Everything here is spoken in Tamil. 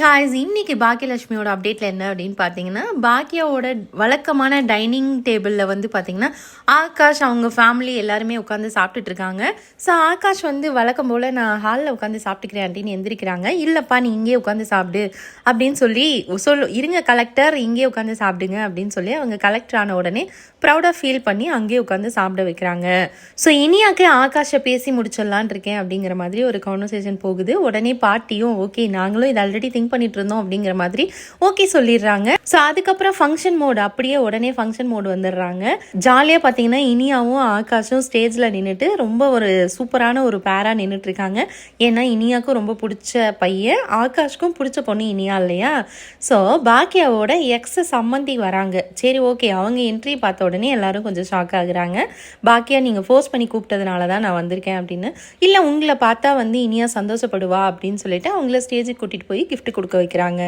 காய்ஸ் இன்னைக்கு பாக்கியலட்சுமியோட அப்டேட்ல என்ன அப்படின்னு பார்த்தீங்கன்னா பாக்கியாவோட வழக்கமான டைனிங் டேபிளில் வந்து பார்த்தீங்கன்னா ஆகாஷ் அவங்க ஃபேமிலி எல்லாருமே உட்காந்து சாப்பிட்டுட்டு இருக்காங்க. ஸோ ஆகாஷ் வந்து வழக்கம் போல் நான் ஹாலில் உட்காந்து சாப்பிட்டுக்கிறேன் அப்படின்னு எந்திரிக்கிறாங்க. இல்லைப்பா நீ இங்கே உட்காந்து சாப்பிடு அப்படின்னு சொல்லி சொல் இருங்க கலெக்டர் இங்கே உட்காந்து சாப்பிடுங்க அப்படின்னு சொல்லி அவங்க கலெக்டர் ஆன உடனே ப்ரௌடாக ஃபீல் பண்ணி அங்கேயே உட்காந்து சாப்பிட வைக்கிறாங்க. ஸோ இனியாக்கே ஆகாஷை பேசி முடிச்சிடலான் இருக்கேன் அப்படிங்கிற மாதிரி ஒரு கான்வர்சேஷன் போகுது. உடனே பாட்டியும் ஓகே நாங்களும் இது ஆல்ரெடி திங்க் பண்ணிட்டு இருந்தோம் அப்படிங்கிற மாதிரி ஓகே சொல்லிடுறாங்க. ஸோ அதுக்கப்புறம் ஃபங்க்ஷன் மோடு அப்படியே உடனே ஃபங்க்ஷன் மோடு வந்துடுறாங்க. ஜாலியாக பார்த்தீங்கன்னா இனியாவும் ஆகாஷும் ஸ்டேஜில் நின்றுட்டு ரொம்ப ஒரு சூப்பரான ஒரு பேராக நின்றுட்டு இருக்காங்க ஏன்னா இனியாவுக்கும் ரொம்ப பிடிச்ச பையன் ஆகாஷ்க்கும் பிடிச்ச பொண்ணு இனியா இல்லையா? ஸோ பாக்கியாவோட எக்ஸ் சம்மந்தி வராங்க. சரி ஓகே அவங்க என்ட்ரி பார்த்த உடனே எல்லாரும் கொஞ்சம் ஷாக் ஆகுறாங்க. பாக்கியா நீங்கள் ஃபோர்ஸ் பண்ணி கூப்பிட்டதுனால தான் நான் வந்திருக்கேன் அப்படின்னு. இல்லை உங்களை பார்த்தா வந்து இனியா சந்தோஷப்படுவா அப்படின்னு சொல்லிட்டு அவங்கள ஸ்டேஜுக்கு கூட்டிகிட்டு போய் கிஃப்ட் கொடுக்க வைக்கிறாங்க.